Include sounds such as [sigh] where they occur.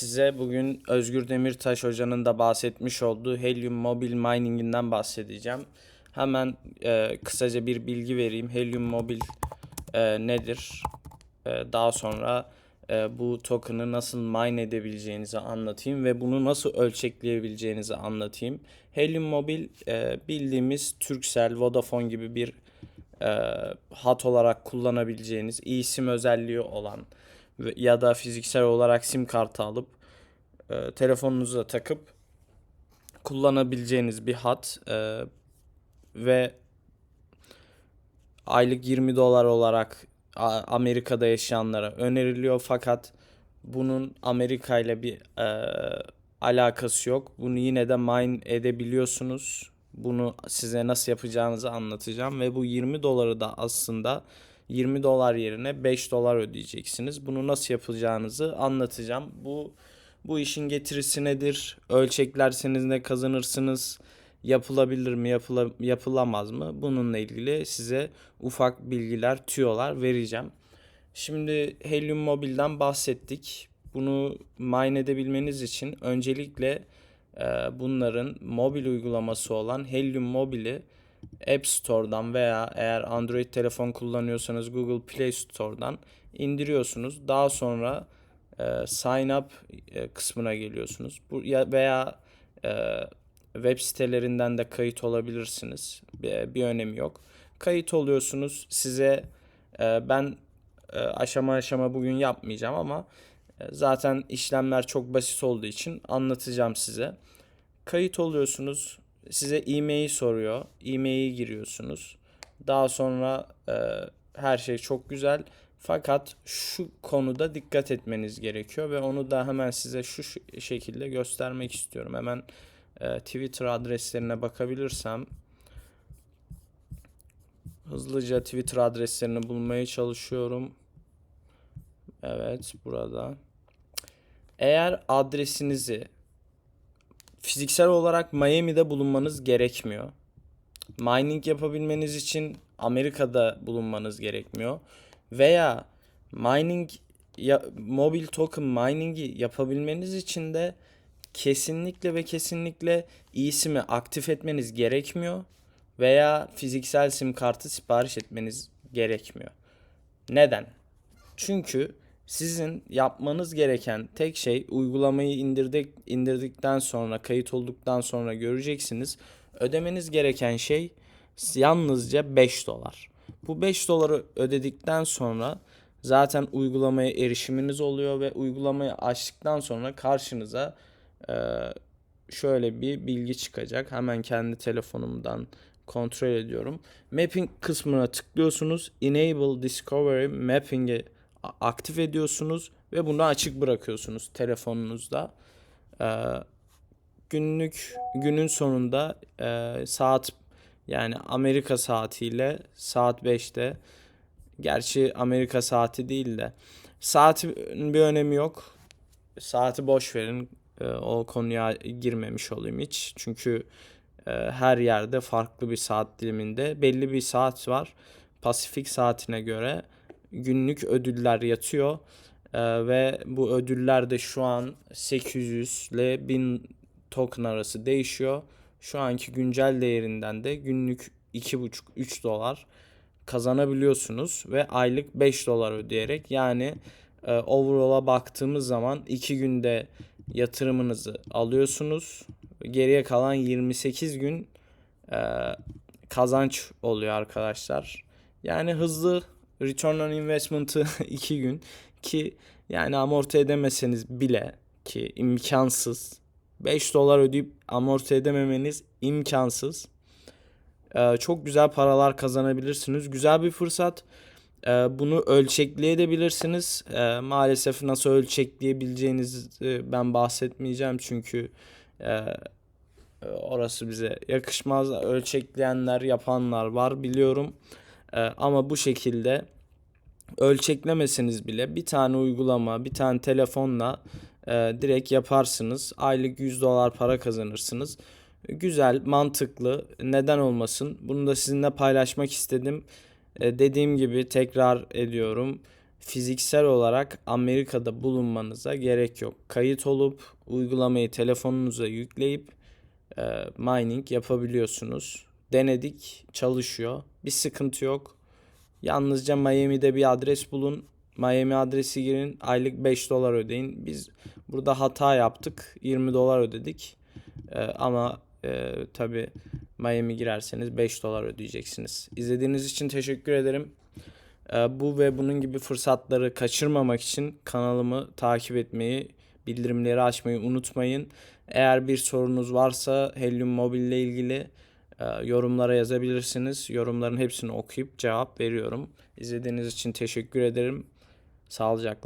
size bugün Özgür Demirtaş hocanın da bahsetmiş olduğu Helium Mobile Mining'inden bahsedeceğim. Hemen e, kısaca bir bilgi vereyim. Helium Mobile e, nedir? E, daha sonra e, bu token'ı nasıl mine edebileceğinizi anlatayım ve bunu nasıl ölçekleyebileceğinizi anlatayım. Helium Mobile e, bildiğimiz Turkcell, Vodafone gibi bir e, hat olarak kullanabileceğiniz eSIM özelliği olan ya da fiziksel olarak sim kartı alıp e, telefonunuza takıp kullanabileceğiniz bir hat e, ve aylık 20 dolar olarak Amerika'da yaşayanlara öneriliyor fakat bunun Amerika ile bir e, alakası yok. Bunu yine de mine edebiliyorsunuz. Bunu size nasıl yapacağınızı anlatacağım ve bu 20 doları da aslında 20 dolar yerine 5 dolar ödeyeceksiniz. Bunu nasıl yapacağınızı anlatacağım. Bu bu işin getirisi nedir? Ölçeklerseniz ne kazanırsınız? Yapılabilir mi, yapıla, yapılamaz mı? Bununla ilgili size ufak bilgiler, tüyolar vereceğim. Şimdi Helium Mobile'den bahsettik. Bunu mine edebilmeniz için öncelikle e, bunların mobil uygulaması olan Helium Mobile'i App Store'dan veya eğer Android telefon kullanıyorsanız Google Play Store'dan indiriyorsunuz. Daha sonra e, sign up e, kısmına geliyorsunuz. Bu ya veya e, web sitelerinden de kayıt olabilirsiniz. Bir, bir önemi yok. Kayıt oluyorsunuz. Size e, ben e, aşama aşama bugün yapmayacağım ama e, zaten işlemler çok basit olduğu için anlatacağım size. Kayıt oluyorsunuz. Size e-mail soruyor. E-mail'i giriyorsunuz. Daha sonra e, her şey çok güzel. Fakat şu konuda dikkat etmeniz gerekiyor ve onu da hemen size şu şekilde göstermek istiyorum. Hemen e, Twitter adreslerine bakabilirsem hızlıca Twitter adreslerini bulmaya çalışıyorum. Evet, burada. Eğer adresinizi fiziksel olarak Miami'de bulunmanız gerekmiyor. Mining yapabilmeniz için Amerika'da bulunmanız gerekmiyor. Veya mining ya, mobil token mining'i yapabilmeniz için de kesinlikle ve kesinlikle eSIM'i aktif etmeniz gerekmiyor. Veya fiziksel sim kartı sipariş etmeniz gerekmiyor. Neden? Çünkü sizin yapmanız gereken tek şey uygulamayı indirdik indirdikten sonra kayıt olduktan sonra göreceksiniz. Ödemeniz gereken şey yalnızca 5 dolar. Bu 5 doları ödedikten sonra zaten uygulamaya erişiminiz oluyor ve uygulamayı açtıktan sonra karşınıza e, şöyle bir bilgi çıkacak. Hemen kendi telefonumdan kontrol ediyorum. Mapping kısmına tıklıyorsunuz. Enable Discovery Mapping'i aktif ediyorsunuz ve bunu açık bırakıyorsunuz telefonunuzda. Ee, günlük günün sonunda e, saat yani Amerika saatiyle saat 5'te gerçi Amerika saati değil de saatin bir önemi yok. Saati boş verin. Ee, o konuya girmemiş olayım hiç. Çünkü e, her yerde farklı bir saat diliminde belli bir saat var. Pasifik saatine göre günlük ödüller yatıyor. Ee, ve bu ödüller de şu an 800 ile 1000 token arası değişiyor. Şu anki güncel değerinden de günlük 2,5-3 dolar kazanabiliyorsunuz ve aylık 5 dolar ödeyerek yani e, overall'a baktığımız zaman 2 günde yatırımınızı alıyorsunuz. Geriye kalan 28 gün e, kazanç oluyor arkadaşlar. Yani hızlı return on investment'ı [laughs] 2 gün ki yani amorti edemeseniz bile ki imkansız 5 dolar ödeyip amorti edememeniz imkansız. Ee, çok güzel paralar kazanabilirsiniz. Güzel bir fırsat. Ee, bunu ölçekleyebilirsiniz. Ee, maalesef nasıl ölçekleyebileceğinizi ben bahsetmeyeceğim çünkü e, orası bize yakışmaz. Ölçekleyenler, yapanlar var biliyorum. Ee, ama bu şekilde ölçeklemeseniz bile bir tane uygulama, bir tane telefonla e, direkt yaparsınız. Aylık 100 dolar para kazanırsınız. Güzel, mantıklı. Neden olmasın? Bunu da sizinle paylaşmak istedim. E, dediğim gibi tekrar ediyorum. fiziksel olarak Amerika'da bulunmanıza gerek yok. Kayıt olup uygulamayı telefonunuza yükleyip e, mining yapabiliyorsunuz. Denedik, çalışıyor. Bir sıkıntı yok. Yalnızca Miami'de bir adres bulun. Miami adresi girin. Aylık 5 dolar ödeyin. Biz burada hata yaptık. 20 dolar ödedik. Ee, ama e, tabii Miami girerseniz 5 dolar ödeyeceksiniz. İzlediğiniz için teşekkür ederim. Ee, bu ve bunun gibi fırsatları kaçırmamak için kanalımı takip etmeyi, bildirimleri açmayı unutmayın. Eğer bir sorunuz varsa Helium Mobil ile ilgili yorumlara yazabilirsiniz. Yorumların hepsini okuyup cevap veriyorum. İzlediğiniz için teşekkür ederim. Sağlıcakla.